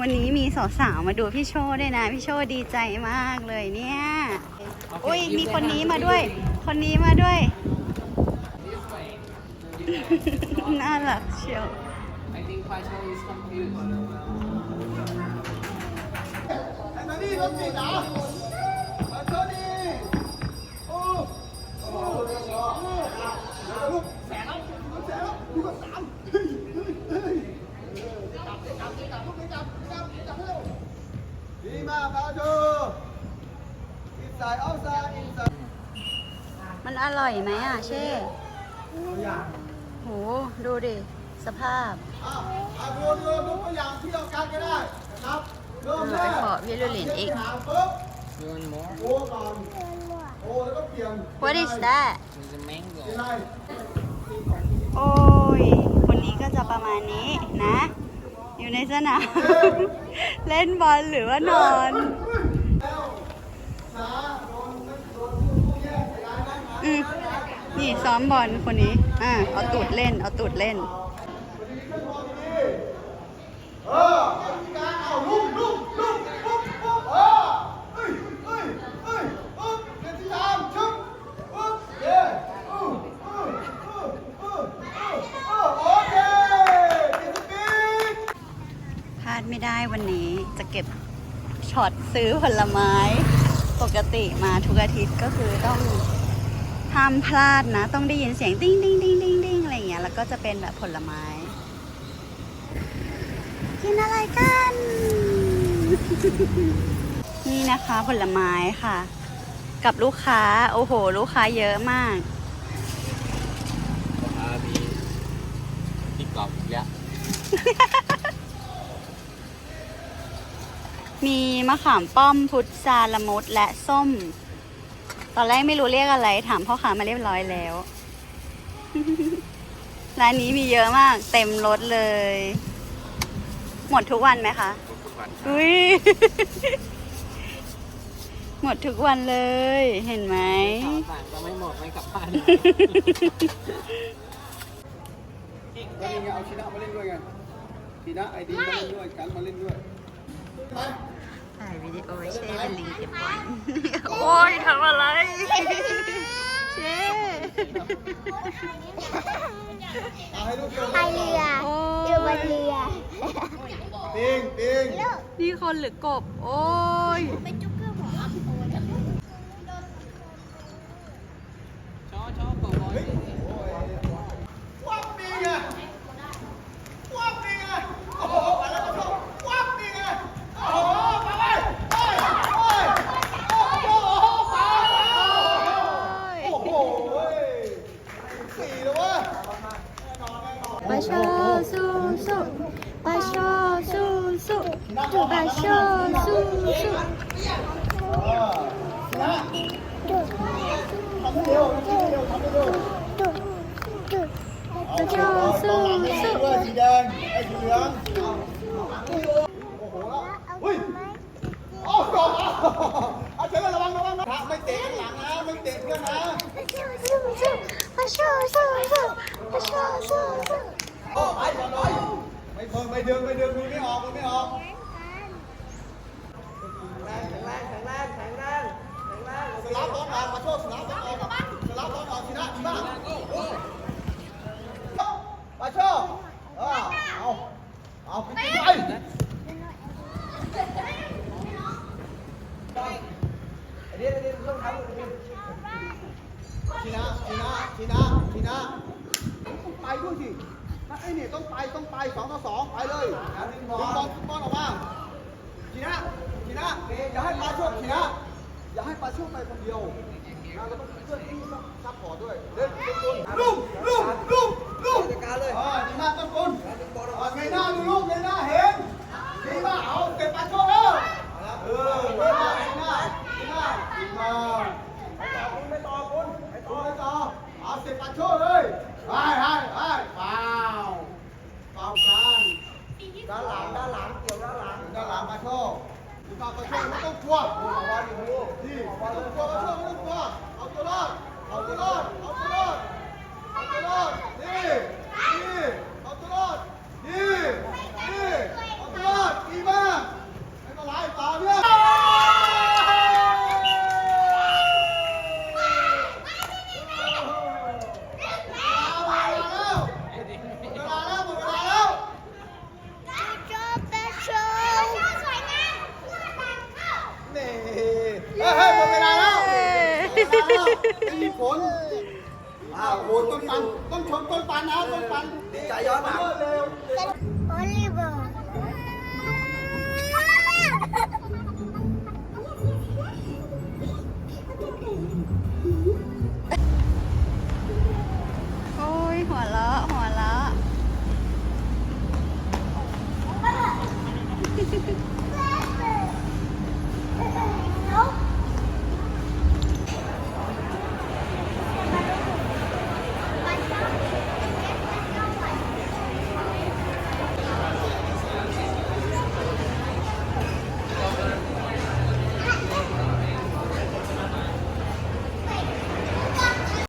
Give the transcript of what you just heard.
วันนี้มีสาวๆมาดูพี่โชว์ด้วยนะ พี่โชว์ดีใจมากเลยเนี่ยอุ้ยมีคนนี้มาด้วย คนนี้มาด้วย น่ารักเชียว I อินไซด์เอาไซด์อินไซด์มันอร่อยไหมอะเช่ตัวอย่างโหดูดิ สภาพอะอะดูดูดูตัวอย่างที่เราการก็ได้นะครับเริ่มแรไปกขอวิลูลินอีกหาปุ๊บ You want more? โอ้ก่อนโอ้แล้วก็เปลี่ยน What is that There's a เป็น mango. ไรโอ้ย คนนี้ก็จะประมาณนี้นะ อยู่ในสนาม เล่นบอลหรือว่านอน อืมนี่ซ้อมบอลคนนี้ อ่า เอาตูดเล่น เอาตูดเล่นเออการเอาลุกลุกลุกลุกลุกเออเอ้ยเอ้ยเอ้ยอึ๊บเป็นที่ตามชึบอึ๊บเย้อึ๊บอึ๊บอึ๊บอึ๊บอึ๊บอึ๊บโอเคกินสปีดพลาดไม่ได้วันนี้จะเก็บช็อตซื้อผลไม้ ปกติมาทุกอาทิตย์ก็คือต้อง ห้ามพลาดนะ ต้องได้ยินเสียงติ้งติ้งติ้งติ้งติ้งอะไรอย่างเงี้ยแล้วก็จะเป็นแบบผลไม้ กินอะไรกัน นี่นะคะผลไม้ค่ะ กับลูกค้า โอ้โห ลูกค้าเยอะมาก Ah, di di cup ya. มีมะขามป้อมพุทราละมุดและส้ม ตอนแรกไม่รู้เรียกอะไร ถามพ่อค้ามาเรียบร้อยแล้ว ร้านนี้มีเยอะมาก เต็มรถเลย หมดทุกวันไหมคะอุ้ย หมดทุกวันเลย เห็นไหมข่าวสารก็ไม่หมดไม่กลับบ้านแล้วนี่ไงเอาชินะมาเล่นด้วยไงชินะไอดีมาเล่นด้วยกันมาเล่นด้วยไป ถ่ายวิดีโอไว้เช่เป็นลิงเก็บบอลโอ้ยทำอะไร เช่เอาให้ลูกเดียวพายเรืออยู่บนเรือปิงปิงนี่คนหรือกบ โอ้ย เป็นจุกเกอร์หมอ ชอบชอบตัวบอย วับปิงไงวับปิงไงโอ้โหไปแล้วก็ชอบวับปิงไงโอ้โหไปเลยไปไปโอ้โหไปโอ้โหสี่แล้ววะ ปลาโชสู้สู้ปลาโชสู้ สู้จุปลาโชสู้สู้เออนะจุทำเร็วทำเร็วทำเร็วจุจุปลาโชเอาสู้ รงสลับออกมาโชคสลับต้นออกสลับต้นออกชนะดีมากมาโชคเออเอาเอาไปไปไอ้เดี๋ยวเดี๋ยวต้องทำชีนะชีนะชีนะชีนะต้องไปด้วยสิไอ้นี่ต้องไปต้องไปสองต่อสองไปเลยดึงบอลดึงบอลบอลอกมาทีนะทีนะอย่าให้ปลาโชคทีนะ อย่าให้ปลาโชคไปคนเดียวนะเราต้องเพื่อนที่ต้องซัพพอร์ตด้วยเล่นเป็นกุลลูกลูกลูกลูกจัดการเลยอ่าดีมากต้นกุลอ่าเงยหน้าดูลูกเงยหน้าเห็นดีมากเอาเก็บปลาโชคแล้วเออเงยหน้าเงยหน้าเงยหน้าดีมากไม่ต่อคุณไม่ต่อไม่ต่อเอาเก็บปลาโชคเลยไปไปไปเปล่าเปล่ากลางด้านหลังด้านหลังเกี่ยวด้านหลังด้านหลังปลาโชค ดูปลาโช ฝนอาวโอต้นปันต้นชมต้นปันนะต้นปันดีใจย้อนหลังโอลิเวอร์โอ้ยหัวเราะ